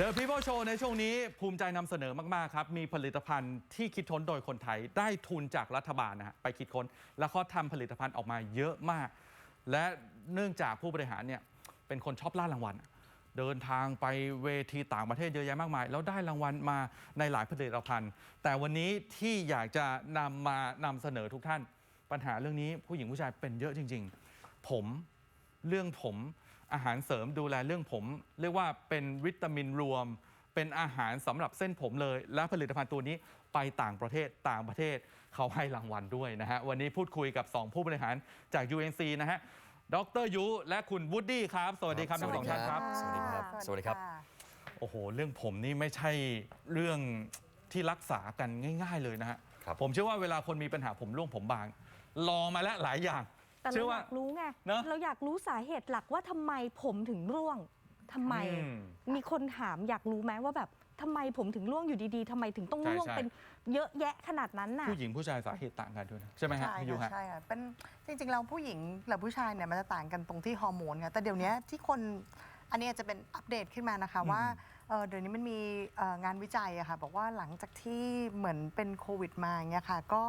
The People Show ในช่วงนี้ภูมิใจนำเสนอมาก ๆ ครับ มีผลิตภัณฑ์ที่คิดค้นโดยคนไทย ได้ทุนจากรัฐบาลนะฮะไปคิดค้น แล้วก็ทำผลิตภัณฑ์ออกมาเยอะมาก และเนื่องจากผู้บริหารเนี่ยเป็นคนชอบล่ารางวัล เดินทางไปเวทีต่างประเทศเยอะแยะมากมาย แล้วได้รางวัลมาในหลายผลิตภัณฑ์ แต่วันนี้ที่อยากจะนำมานำเสนอทุกท่าน ปัญหาเรื่องนี้ผู้หญิงผู้ชายเป็นเยอะจริง ๆ ผมเรื่องผม อาหารเสริมดูแลเรื่องผม เรียกว่าเป็นวิตามินรวม เป็นอาหารสำหรับเส้นผมเลย และผลิตภัณฑ์ตัวนี้ไปต่างประเทศต่างประเทศเขาให้รางวัลด้วยนะฮะ วันนี้พูดคุยกับ 2 ผู้บริหารจาก UNC นะฮะดรยุ และคุณวูดดี้ครับ สวัสดีครับทั้งสองท่านครับ สวัสดีครับ สวัสดีครับ โอ้โห เรื่องผมนี่ไม่ใช่เรื่องที่รักษากันง่าย ๆ เลยนะฮะครับผมเชื่อว่าเวลาคนมีปัญหาผมร่วงผมบาง ลองมาแล้วหลายอย่าง แต่เชื่เราออว่า ยากรู้ไงเนอะเราอยากรู้สาเหตุหลักว่าทำไมผมถึงร่วงทำไม อืมมีคนถามอยากรู้ไหมว่าแบบทำไมผมถึงร่วงอยู่ดีๆทำไมถึงต้องใช่ร่วงใช่ เป็นเยอะแยะขนาดนั้นน่ะ ผู้หญิงผู้ชายสาเหตุต่างกันด้วยนะใช่ไหมฮะใช่พี่ยูค่ะฮะ ใช่ค่ะเป็นจริงๆเราผู้หญิงกับผู้ชายเนี่ยมันจะต่างกันตรงที่ฮอร์โมนค่ะแต่เดี๋ยวนี้ที่คนอันนี้อาจจะเป็นอัปเดตขึ้นมานะคะอืมว่าเอ่อเดี๋ยวนี้มันมีเอ่องานวิจัยอะค่ะบอกว่าหลังจากที่เหมือนเป็นโควิดมาอย่างเงี้ยค่ะก็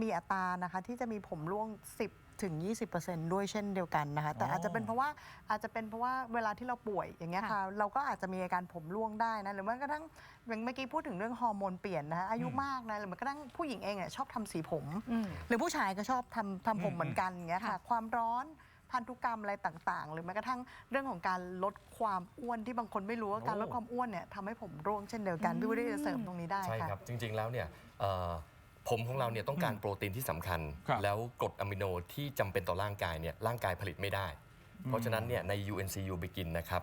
มีอัตรานะคะที่จะมีผมร่วง 10 ถึง 20%ด้วยเช่นเดียวกันนะคะ แต่อ๋อออาจจะเป็นเพราะว่าอาจจะเป็นเพราะว่าเวลาที่เราป่วยอย่างเงี้ยค่ะ เราก็อาจจะมีอาการผมร่วงได้นะ หรือแม้กระทั่งอย่างเมื่อกี้พูดถึงเรื่องฮอร์โมนเปลี่ยนนะคะอายุอืมมากนะ หรือแม้กระทั่งผู้หญิงเองเนี่ยชอบทำสีผมอืมหรือผู้ชายก็ชอบทำทำผมอืมเหมือนกันอย่างเงี้ยค่ะค่ะ ความร้อนพันธุกรรมอะไรต่างๆ หรือแม้กระทั่งเรื่องของการลดความอ้วนที่บางคนไม่รู้ว่าการโอ้ลดความอ้วนเนี่ยทำให้ผมร่วงเช่นเดียวกันพี่วุฒิจะเสริมตรงนี้ได้ใช่ค่ะครับ จริง ๆแล้วเนี่ยเอ่อ ผมของเราเนี่ยต้องการโปรตีนที่สำคัญครับแล้วกรดอะมิโนที่จำเป็นต่อร่างกายเนี่ยร่างกายผลิตไม่ได้ เพราะฉะนั้นเนี่ยใน UNCU Begin นะครับ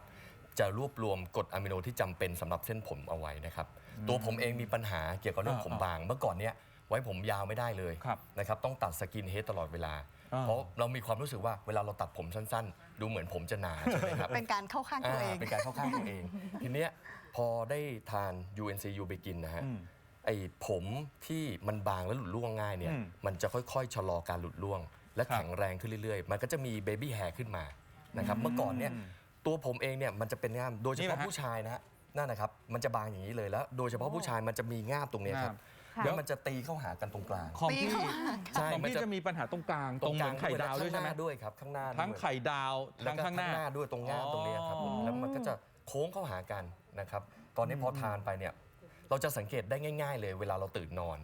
จะรวบรวมกรดอะมิโนที่จำเป็นสำหรับเส้นผมเอาไว้นะครับ ตัวผมเองมีปัญหาเกี่ยวกับเรื่องอ่าผมบาง เมื่อก่อนเนี่ยไว้ผมยาวไม่ได้เลยครับนะครับต้องตัดสกินเฮดตลอดเวลาอ่าเพราะเรามีความรู้สึกว่าเวลาเราตัดผมสั้น ๆ ดูเหมือนผมจะหนาใช่ไหมครับเป็นการเข้าข้างตัวเองาเป็นการเข้าข้างตัวเอง ทีเนี้ยพอได้ทาน UNCU Begin นะฮะอืม ไอ้ผมที่มันบางและหลุดร่วงง่ายเนี่ย อืมมันจะค่อยๆ ชะลอการหลุดร่วง และครับแข็งแรงขึ้นเรื่อยๆ มันก็จะมีเบบี้แฮร์ขึ้นมานะครับ เมื่อก่อนเนี่ยอืมตัวผมเองเนี่ยมันจะเป็นง่าม โดยเฉนี่พาะนะฮะผู้ชายนะฮะนั่นนะครับ มันจะบางอย่างนี้เลยแล้ว โดยเฉพาะผู้ชายมันจะมีง่ามตรงเนี้ยครับ ค่ะ แล้วมันจะตีเข้าหากันตรงกลาง ของตีพี่เข้าหาใช่ของมันพี่จะ จะมีปัญหาตรงกลางตรงเหมือนไข่ดาวด้วยใช่ไหมข้งน้ด้วยครับ ข้างหน้าทั้งด้วย ไข่ดาวแล้ทั้วงก็ข้างหน้าด้วยตรงง่ามตรงเนี้ยครับผมอ๋อแล้วมันก็จะโค้งเข้าหากันนะครับ ตอนนี้พอทานไปเนี่ย เราจะสังเกตได้ง่าย ๆ เลย เวลาเราตื่นนอน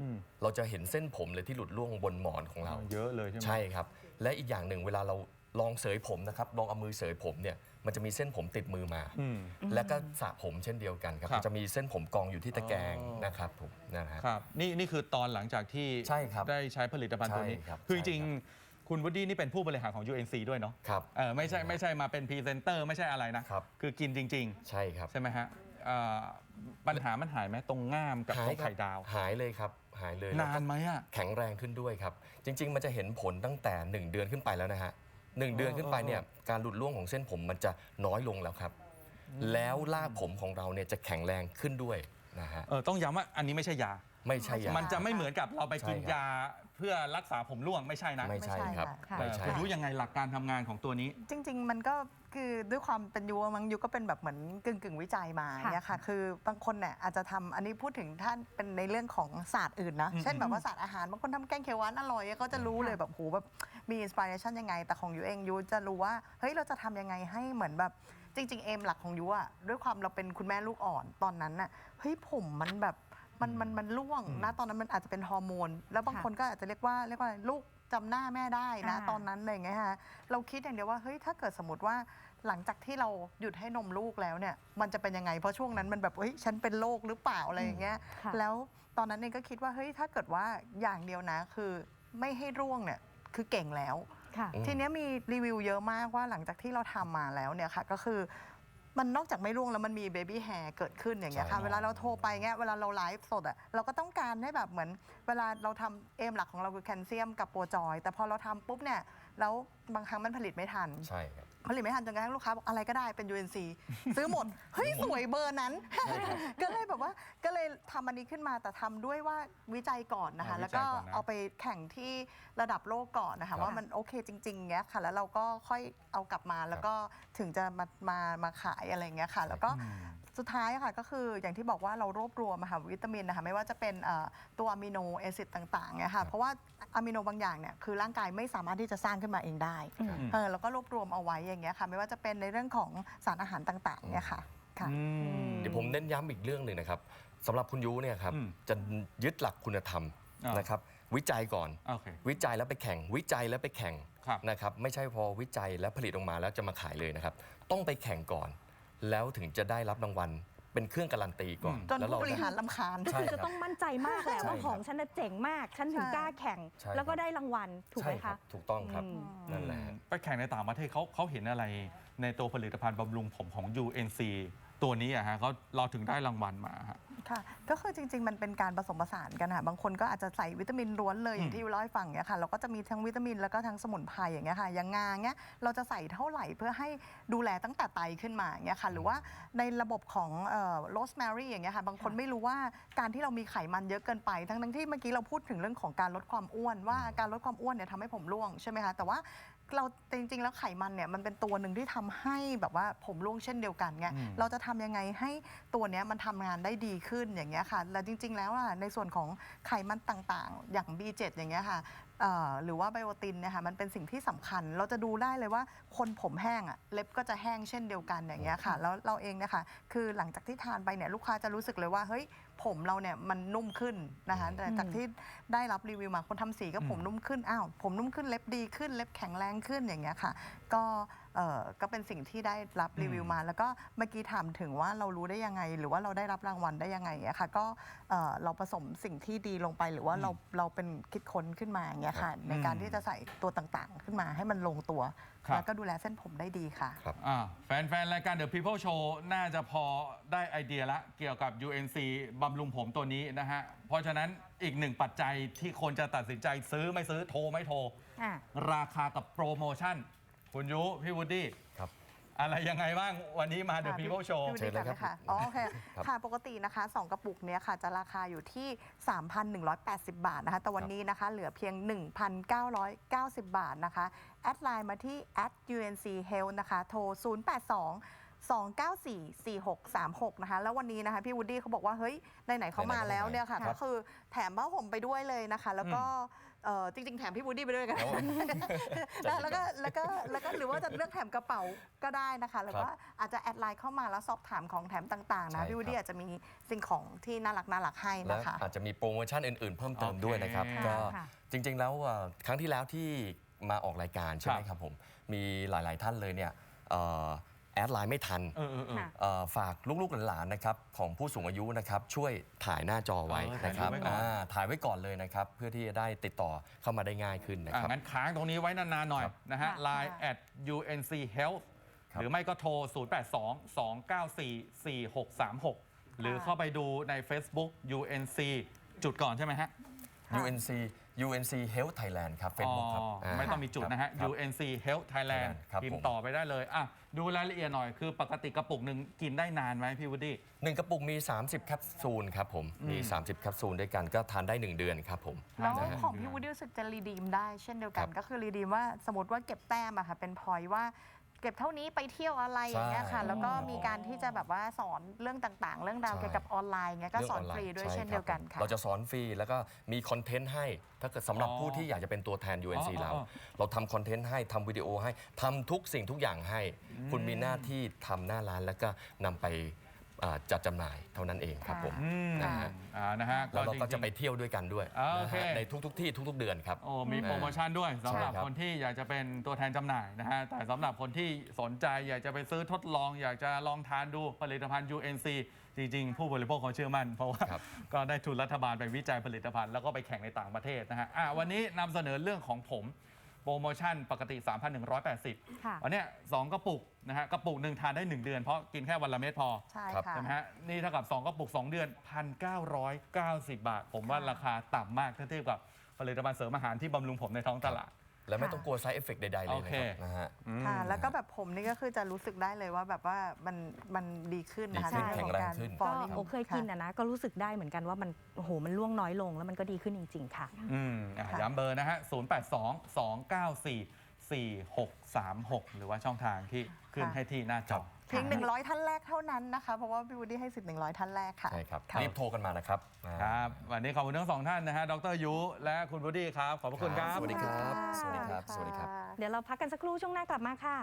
อืมเราจะเห็นเส้นผมเลยที่หลุดร่วงบนหมอนของเรา เยอะเลยใช่ไหม ใช่ครับ และอีกอย่างหนึ่งเวลาเราลองเสยผมนะครับลองเอามือเสยผมเนี่ยมันจะมีเส้นผมติดมือมา อืมแล้วก็สระผมเช่นเดียวกันครับ ครับจะมีเส้นผมกองอยู่ที่ตะแกรงอ๋อ นะครับผมนะฮะ ครับนี่นี่คือตอนหลังจากที่ใช่ครับได้ใช้ผลิตภัณฑ์ตัวนี้ ใช่ครับคือจใช่ริงครับๆคุณวูดดี้นี่เป็นผู้บริหารของ UNC ด้วยเนาะครับ เออไม่ใช่ไม่ใช่มาเป็นพรีเซนเตอร์ไม่ใช่อะไรนะครับ คือกินจริง ใช่ครับ ๆ ใช่ไหมฮะ เอ่อปัญหามันหายไหมตรงง่ามกับตรงครัไข่ดาว หายเลยครับหายเลยแล้วนาก็นไหมอะ แข็งแรงขึ้นด้วยครับ จริง ๆ มันจะเห็นผลตั้งแต่ 1 เดือนขึ้นไปแล้วนะฮะหนึ่งเดือนขึ้นไปเนี่ยการหลุดร่วงของเส้นผมมันจะน้อยลงแล้วครับ แล้วรากผมของเราเนี่ยจะแข็งแรงขึ้นด้วยนะฮะเออต้องย้ำว่าอันนี้ไม่ใช่ยา ไม่ใช่ยา มันจะไม่เหมือนกับเราไปกินใช่ครับ ยาเเพื่อรักษาผมร่วงไม่ใช่นะไม่ใช่ครับค่ะ เอไม่อใช่ คุณรู้ยังไงหลักการทำงานของตัวนี้ จริง ๆ มันก็ คือด้วยความเป็นยูอะมั้งยูก็เป็นแบบเหมือนกึ่งกึ่งๆวิจัยมาอย่างเนี่ยค่ะ คือบางคนเนี่ยอาจจะทำอันนี้พูดถึงท่านเป็นในเรื่องของศาสตร์อื่นนะอืมเช่นแบบว่าศาสตร์อาหารบางคนทำแกงเขียวหวานอร่อยก็จะรู้เลยแบบโหแบบมีอินสปิเรชันยังไง แต่ของยูเองยูจะรู้ว่าเฮ้ยเราจะทำยังไงให้เหมือนแบบจริง ๆ เอมหลักของยูอะด้วยความเราเป็นคุณแม่ลูกอ่อนตอนนั้นน่ะเฮ้ยผมมันแบบมันมันมันร่วงนะตอนนั้นมันอาจจะเป็นฮอร์โมน แล้วบางค่ะ คนก็อาจจะเรียกว่าเรียกว่าอะไรลูก จำหน้าแม่ได้นะ อ่า ตอนนั้นอะไรอย่างเงี้ยฮะเราคิดอย่างเดียวว่าเฮ้ยถ้าเกิดสมมติว่าหลังจากที่เราหยุดให้นมลูกแล้วเนี่ย มันจะเป็นยังไงเพราะช่วงนั้นมันแบบเฮ้ยฉันเป็นโรคหรือเปล่าอะไรอย่างเงี้ย ค่ะ แล้วตอนนั้นเองก็คิดว่าเฮ้ยถ้าเกิดว่าอย่างเดียวนะคือไม่ให้ร่วงเนี่ยคือเก่งแล้ว ค่ะ อืม ทีเนี้ยมีรีวิวเยอะมากว่าหลังจากที่เราทำมาแล้วเนี่ยค่ะ ก็คือ มันนอกจากไม่ร่วงแล้วมันมีเบบี้แฮร์เกิดขึ้นอย่างเงี้ยใช่ค่ะเวลาเราโทรไปเงี้ยเวลาเราไลฟ์สดอะเราก็ต้องการให้แบบเหมือน เวลาเราทำเอมหลักของเราคือแคลเซียมกับโปรจอย แต่พอเราทำปุ๊บเนี่ยแล้วบางครั้งมันผลิตไม่ทัน ใช่ครับ ผลิตไม่ทันจนกระทั่งลูกค้าบอกอะไรก็ได้เป็น UNC ซื้อหมด เฮ้ย สวยเบอร์นั้น ก็เลยแบบว่าก็เลยทำอันนี้ขึ้นมาแต่ทำด้วยว่าวิจัยก่อนนะคะ อ่าแล้วก็วิจัยก่อนนะ เอาไปแข่งที่ระดับโลกก่อนนะครัคะบว่ามันโอเคจริงๆเงี้ยค่ะ แล้วเราก็ค่อยเอากลับมาแล้วก็ถึงจะมามามาขายอะไรเงี้ยค่ะ แล้วก็อืม สุดท้ายอะค่ะก็คืออย่างที่บอกว่าเรารวบรวมอะค่ะวิตามินนะคะไม่ว่าจะเป็นเอ่อตัวอะมิโนแอซิดต่างๆเนี่ยครัค่ะบเพราะว่าอะมิโนบางอย่างเนี่ยคือร่างกายไม่สามารถที่จะสร้างขึ้นมาเองได้อืมเออแล้วก็รวบรวมเอาไว้อย่างเงี้ยค่ะไม่ว่าจะเป็นในเรื่องของสารอาหารต่างๆเนี่ยค่ะค่ะ อืม เดี๋ยวผมเน้นย้ำอีกเรื่องหนึ่งนะครับสำหรับคุณยูเนี่ยครับอืมจะยึดหลักคุณธรรมอ่าน นะครับ วิจัยก่อน โอเค วิจัยแล้วไปแข่ง วิจัยแล้วไปแข่งครับนะครับ ไม่ใช่พอวิจัยแล้วผลิตออกมาแล้วจะมาขายเลยนะครับ ต้องไปแข่งก่อน แล้วถึงจะได้รับรางวัล เป็นเครื่องการันตีก่อนอืมจนแล้วผู้บริหารลำคาญ ใช่คือคจะรับต้องมั่นใจมากแหละใช่ว่าครับ ของฉันน่ะเจ๋งมาก ฉันถึงใช่ กล้าแข่ง ใช่แล้วก็ครับได้รางวัล ถูกไหมใช่รัคะ บถูกต้องครับ อืม นั่นแหละไปแข่งในต่างประเทศเขาเขาเห็นอะไรในตัวผลิตภัณฑ์บำรุงผมของ UNC ตัวนี้อะฮะเขาเราถึงได้รางวัลมาฮะ ค่ะ ก็คือจริง ๆ มันเป็นการผสมผสานกันค่ะ บางคนก็อาจจะใส่วิตามินล้วนเลยอย่างที่ยูเล่าให้ฟังเนี่ยค่ะเราก็จะมีทั้งวิตามินแล้วก็ทั้งสมุนไพรอย่างเงี้ยค่ะ อย่างงาเงี้ยเราจะใส่เท่าไหร่เพื่อให้ดูแลตั้งแต่ไตขึ้นมาอย่างเงี้ยค่ะ หรือว่าในระบบของโรสแมรี่อย่างเงี้ยค่ะ บางคนไม่รู้ว่าการที่เรามีไขมันเยอะเกินไป ทั้งทั้งๆที่เมื่อกี้เราพูดถึงเรื่องของการลดความอ้วนว่าการลดความอ้วนเนี่ยทำให้ผมร่วงใช่ไหมคะ แต่ว่าเราจริง ๆ แล้วไขมันเนี่ยมันเป็นตัวหนึ่งที่ทำให้แบบว่าผมร่วงเช่นเดียวกันไงอืมเราจะทำยังไงให้ตัวเนี้ยมันทำงานได้ดีขึ้นอย่างเงี้ยค่ะและจริง ๆ แล้วอะในส่วนของไขมันต่างๆ อย่าง B7 อย่างเงี้ยค่ะเอ่อหรือว่าไบโอตินเนี่ยค่ะมันเป็นสิ่งที่สำคัญ เราจะดูได้เลยว่าคนผมแห้งอะเล็บก็จะแห้งเช่นเดียวกันอย่างเงี้ยค่ะ แล้วเราเองเนี่ยค่ะคือหลังจากที่ทานไปเนี่ยลูกค้าจะรู้สึกเลยว่าเฮ้ยผมเราเนี่ยมันนุ่มขึ้นนะคะแต่จากที่ได้รับรีวิวมาคนทำสีก็ผมนุ่มขึ้นอ้าวผมนุ่มขึ้นเล็บดีขึ้นเล็บแข็งแรงขึ้นอย่างเงี้ยค่ะ ก็ เอ่อก็เป็นสิ่งที่ได้รับรีวิวมา แล้วก็เมื่อกี้ถามถึงว่าเรารู้ได้ยังไง หรือว่าเราได้รับรางวัลได้ยังไงอะค่ะก็เอ่อเราผสมสิ่งที่ดีลงไป หรือว่าเราเราเป็นคิดค้นขึ้นมาอย่างเงี้ยค่ะ ในการที่จะใส่ตัวต่างๆ ขึ้นมาให้มันลงตัว ครับ แล้วก็ดูแลเส้นผมได้ดีค่ะอ่าแฟนๆ รายการ The People Show น่าจะพอได้ไอเดียละเกี่ยวกับ UNC บำรุงผมตัวนี้นะฮะ เพราะฉะนั้นอีกหนึ่งปัจจัยที่คนจะตัดสินใจซื้อไม่ซื้อโทรไม่โทร อะ ราคากับโปรโมชั่น คุณยุพี่วูดดี้ครับ อะไรยังไงบ้างวันนี้มา The ค่ะ People Show พี่เชิญเลยครับค่ะอ๋อโอเคครับค่ะปกตินะคะ 2 กระปุกเนี้ยค่ะ จะราคาอยู่ที่ 3,180 บาทนะคะ แต่วันนี้นะคะ เหลือเพียง 1,990 บาทนะคะ แอดไลน์มาที่ @unc health นะคะ โทร 082 2944636 นะคะ แล้ววันนี้นะคะ พี่วูดดี้เขาบอกว่า เฮ้ย ไหน ๆเขามาแล้วเนี่ยค่ะครับก็คือแถมผ้าห่มไปด้วยเลยนะคะ แล้วก็ เอ่อจริงๆ แถมพี่วูดดี้ไปด้วยกันแล้วแล้วก็แล้วก็แล้วก็หรือว่าจะเลือกแถมกระเป๋าก็ได้นะคะแล้วก็อาจจะแอดไลน์เข้ามาแล้วสอบถามของแถมต่างๆใช่นะพี่วูดดี้ครับ อาจจะมีสิ่งของที่น่ารักน่ารักให้และนะคะ อาจจะมีโปรโมชั่นอื่นๆ เพิ่มเติมโอเคด้วยนะครับ ค่ะก็ค่ะจริงๆแล้วเอ่อครั้งที่แล้วที่มาออกรายการใช่ไหมครับครับผม มีหลายๆท่านเลยเนี่ยเอ่อ แอดไลน์ไม่ทันเออเออเออ ค่ะ เอ่อฝากลูกๆหลานๆนะครับของผู้สูงอายุนะครับช่วยถ่ายหน้าจอไว้เออถ่ายนะครับรูปไว้ก่อน อ่าถ่ายไว้ก่อนเลยนะครับ เพื่อที่จะได้ติดต่อเข้ามาได้ง่ายขึ้นนะอะครับ งั้นค้างตรงนี้ไว้นานๆหน่อยครับนะฮะ ค่ะ Line at UNC Health ครับ หรือไม่ก็โทร 082 294 4636 หรือเข้าไปดูใน Facebook UNC จุดก่อนใช่ไหมฮะ UNC UNC Health Thailand ครับ Facebook ครับอ๋ออาไม่ต้องมีจุดนะฮะ ครับ UNC Health Thailand ครับพิมผพ์มต่อไปได้เลยอะดูรายละเอียดหน่อยคือปกติกระปุกหนึ่งกินได้นานไหมพี่วูดดี้ หนึ่งกระปุกมี 30 แคปซูลครับผม มี 30 แคปซูลด้วยกันก็ทานได้ 1 เดือนครับผม แล้วนะฮะของพี่วูดดี้รู้สึกจะรีดีมได้เช่นเดียวกัน ครับก็คือรีดีมว่าสมมติว่าเก็บแต้มอะค่ะเป็นพอยว่า เก็บเท่านี้ไปเที่ยวอะไรอย่างเงี้ยค่ะ ใช่แล้วก็มีการที่จะแบบว่าสอนเรื่องต่างๆ เรื่องราวใช่ เกี่ยวกับออนไลน์เงี้ยก็สอนเงฟรีด้วยใเช่นเดียวกันรับผมค่ะ เราจะสอนฟรีแล้วก็มีคอนเทนต์ให้ ถ้าเกิดสำหรับอ๋อผู้ที่อยากจะเป็นตัวแทน UNC อ๋อเรา อ๋อ เราทำคอนเทนต์ให้ทำวิดีโอให้ทำทุกสิ่งทุกอย่างให้ คุณมีหน้าที่ทำหน้าร้านแล้วก็นำไป อ่าจัดจำหน่ายเท่านั้นเองครับผมอืมนะฮะอ่านะฮะแล้วเราก็ริงๆจะไปเที่ยวด้วยกันด้วยอ่านะโอเค ฮะในทุกๆที่ทุก ๆ เดือนครับโอ้มีโปรโมชั่นด้วยสำหรับใช่ครับ คนที่อยากจะเป็นตัวแทนจำหน่ายนะฮะแต่สำหรับคนที่สนใจอยากจะไปซื้อทดลอง อยากจะลองทานดูผลิตภัณฑ์ UNC จริง ๆ ผู้บริโภคเขาเชื่อมั่น เพราะว่าครับ ก็ได้ทุนรัฐบาลไปวิจัยผลิตภัณฑ์แล้วก็ไปแข่งในต่างประเทศนะฮะอะวันนี้นำเสนอเรื่องของผม โปรโมชั่นปกติ3,180ค่ะวันเนี้ยสองกระปุกนะฮะกระปุกหนึ่งทานได้ 1 เดือนเพราะกินแค่วันละเม็ดพอใช่ครับ ค่ะ ใช่ไหมฮะนี่เท่ากับ 2 กระปุก 2 เดือน 1,990 บาท ผมว่าราคาต่ำมากถ้าเทียบกับผลิตภัณฑ์เสริมอาหารที่บำรุงผมในท้องตลาด และไม่ต้องกลัว side effect ใดๆเลยนะครับโอเค นะฮะอืมค่ะ แล้วก็แบบผมนี่ก็คือจะรู้สึกได้เลยว่าแบบว่ามันมันดีขึ้นนะคะดีขึ้นในแข็เองขแรองการขึ้นก็ falling โอเคยกินอะนะ ก็รู้สึกได้เหมือนกันว่ามันโอ้โหมันร่วงน้อยลงแล้วมันก็ดีขึ้นจริง ๆ ค่ะ อืมอะค่ะย้ำเบอร์นะฮะ 082 294 4636 หรือว่าช่องทางที่ขึ้นให้ที่หน้าจอ เพียง100 ท่านแรกเท่านั้นนะคะ เพราะว่าพี่วูดดี้ให้สิทธิ์100 ท่านแรกค่ะ ใช่ครับค่ะรีบโทรกันมานะครับอ่าครับ วันนี้ขอบคุณทั้งสองท่านนะฮะ ดรยุ และคุณบูดี้ครับ ขอบพระคุณครับ สวัสดีครับ สวัสดีครับะสวัสดีครับ เดี๋ยวเราพักกันสักครู่ช่วงหน้ากลับมาค่ะ